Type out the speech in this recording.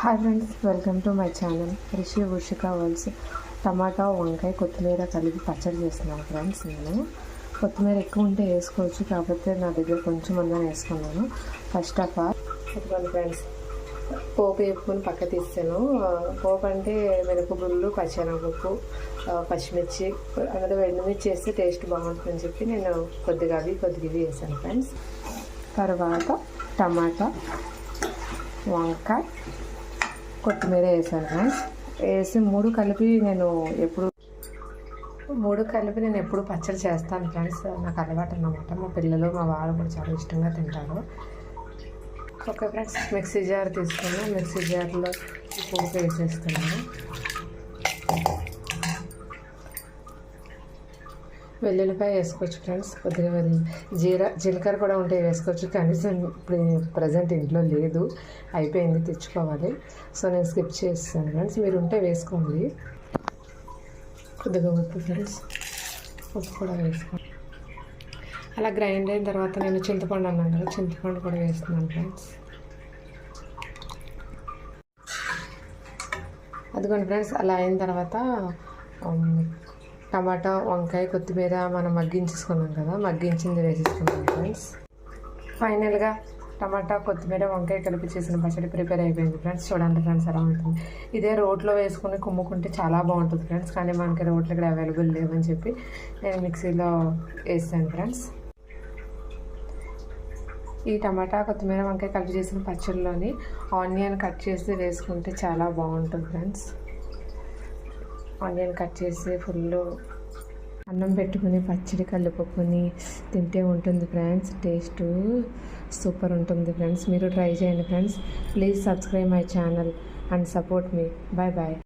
Hi friends welcome to my channel Rishi ఉషిక వల్స్ టమాటా వంకాయ కొత్తిమీర కలిపి పచ్చడి చేస్తున్నాను ఫ్రెండ్స్ నేను. కొత్తిమీర ఎక్కువ ఉంటే వేసుకోవచ్చు కాకపోతే నా దగ్గర కొంచెం మందని వేసుకున్నాను. ఫస్ట్ ఆఫ్ ఆల్ ఇదిగోండి ఫ్రెండ్స్ పోపు వేపుకొని పక్క తీస్తాను. పోపు అంటే మిరపగుళ్ళు పచ్చెనగపప్పు ఆ, పచ్చిమిర్చి అందులో ఎండుమిర్చి వేస్తే టేస్ట్ బాగుంటుందని చెప్పి నేను కొద్దిగా అవి కొద్దిగా ఇవి వేసాను ఫ్రెండ్స్ తర్వాత టమాటా వంకాయ కొత్తిమీర వేసాను ఫ్రెండ్స్. వేసి మూడు కలిపి నేను ఎప్పుడు మూడు కలిపి నేను ఎప్పుడు పచ్చడి చేస్తాను ఫ్రెండ్స్. నాకు అలవాటు అన్నమాట. మా పిల్లలు మా వాళ్ళు కూడా చాలా ఇష్టంగా తింటారు. ఓకే ఫ్రెండ్స్ మిక్సీ జార్ తీసుకుని మిక్సీ జార్లో పోపు వేసేస్తున్నాను. వెల్లుల్లిపాయ వేసుకోవచ్చు ఫ్రెండ్స్. కొద్దిగా వెల్లు జీలకర్ర కూడా ఉంటే వేసుకోవచ్చు కనీసం ఇప్పుడు ప్రజెంట్ ఇంట్లో లేదు. అయిపోయింది తెచ్చుకోవాలి. సో నేను స్కిప్ చేస్తాను ఫ్రెండ్స్. మీరు ఉంటే వేసుకోండి. కొద్దిగా ఉప్పు ఫ్రెండ్స్. ఉప్పు కూడా వేసుకోండి. అలా గ్రైండ్ అయిన తర్వాత నేను చింతపండు అన్నాను కదా చింతపండు కూడా వేస్తున్నాను ఫ్రెండ్స్. అదిగోండి ఫ్రెండ్స్ అలా అయిన తర్వాత టమాటా వంకాయ కొత్తిమీర మనం మగ్గించేసుకున్నాం కదా మగ్గించింది వేసేసుకున్నాం ఫ్రెండ్స్ ఫైనల్గా టమాటా కొత్తిమీర వంకాయ కలిపి చేసిన పచ్చడి ప్రిపేర్ అయిపోయింది ఫ్రెండ్స్ చూడండి ఫ్రెండ్స్ ఎలా ఉంటుంది. ఇదే రోట్లో వేసుకుని కుమ్ముకుంటే చాలా బాగుంటుంది ఫ్రెండ్స్ కానీ మనకి రోట్లు ఇక్కడ అవైలబుల్ లేవని చెప్పి నేను మిక్సీలో వేస్తాను ఫ్రెండ్స్ ఈ టమాటా కొత్తిమీర వంకాయ కలిపి చేసిన పచ్చడిలోని ఆనియన్ కట్ చేసి వేసుకుంటే చాలా బాగుంటుంది ఫ్రెండ్స్ ఆనియన్ కట్ చేసి ఫుల్ అన్నం పెట్టుకుని పచ్చడి కలుపుకొని తింటే ఉంటుంది ఫ్రెండ్స్. టేస్ట్ సూపర్ ఉంటుంది ఫ్రెండ్స్. మీరు ట్రై చేయండి friends. Please subscribe my channel and support me. Bye bye